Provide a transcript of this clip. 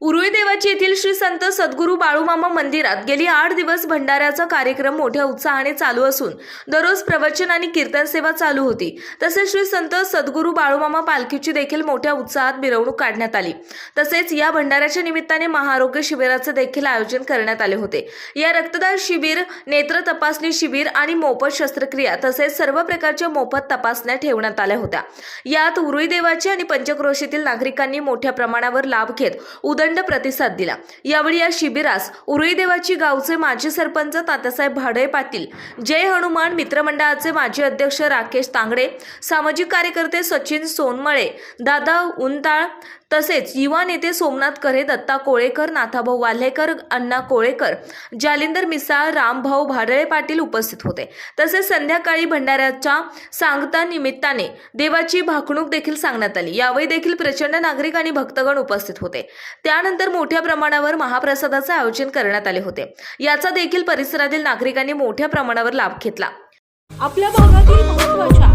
उरुळी देवाची येथील श्री संत सद्गुरू बाळूमामा मंदिरात गेली आठ दिवस भंडाऱ्याचा कार्यक्रम मोठ्या उत्साहाने चालू असून दररोज प्रवचन आणि कीर्तन सेवा चालू होती. तसेच श्री संत सद्गुरू बाळूमामा पालखीची देखील मोठ्या उत्साहात मिरवणूक काढण्यात आली. तसेच या भंडाऱ्याच्या निमित्ताने महाआरोग्य शिबिराचे देखील आयोजन करण्यात आले होते. या रक्तदान शिबिर नेत्र तपासणी शिबिर आणि मोफत शस्त्रक्रिया तसेच सर्व प्रकारच्या मोफत तपासण्या ठेवण्यात आल्या होत्या. यात उरुळी देवाची आणि पंचक्रोशीतील नागरिकांनी मोठ्या प्रमाणावर लाभ घेत प्रचंड प्रतिसाद दिला. यावेळी या शिबिरास उरुईदेवाची गावचे माजी सरपंच तात्यासाहेब भाडे पाटील जय हनुमान मित्रमंडळाचे माजी अध्यक्ष राकेश तांगडे सामाजिक कार्यकर्ते सचिन सोनमळे दादा उंताळ तसेच युवा नेते सोमनाथ करे दत्ता कोळेकर नाथाभाऊ वाल्हेकर अण्णा कोळेकर जालिंदर मिसाळ रामभाऊ भाडळे पाटील उपस्थित होते. तसेच संध्याकाळी भंडाऱ्याच्या सांगता निमित्ताने देवाची भाकणूक देखील सांगण्यात आली. यावेळी देखील प्रचंड नागरिक आणि भक्तगण उपस्थित होते. त्यानंतर मोठ्या प्रमाणावर महाप्रसादाचे आयोजन करण्यात आले होते. याचा देखील परिसरातील नागरिकांनी मोठ्या प्रमाणावर लाभ घेतला. आपल्या भागातील महत्त्वाच्या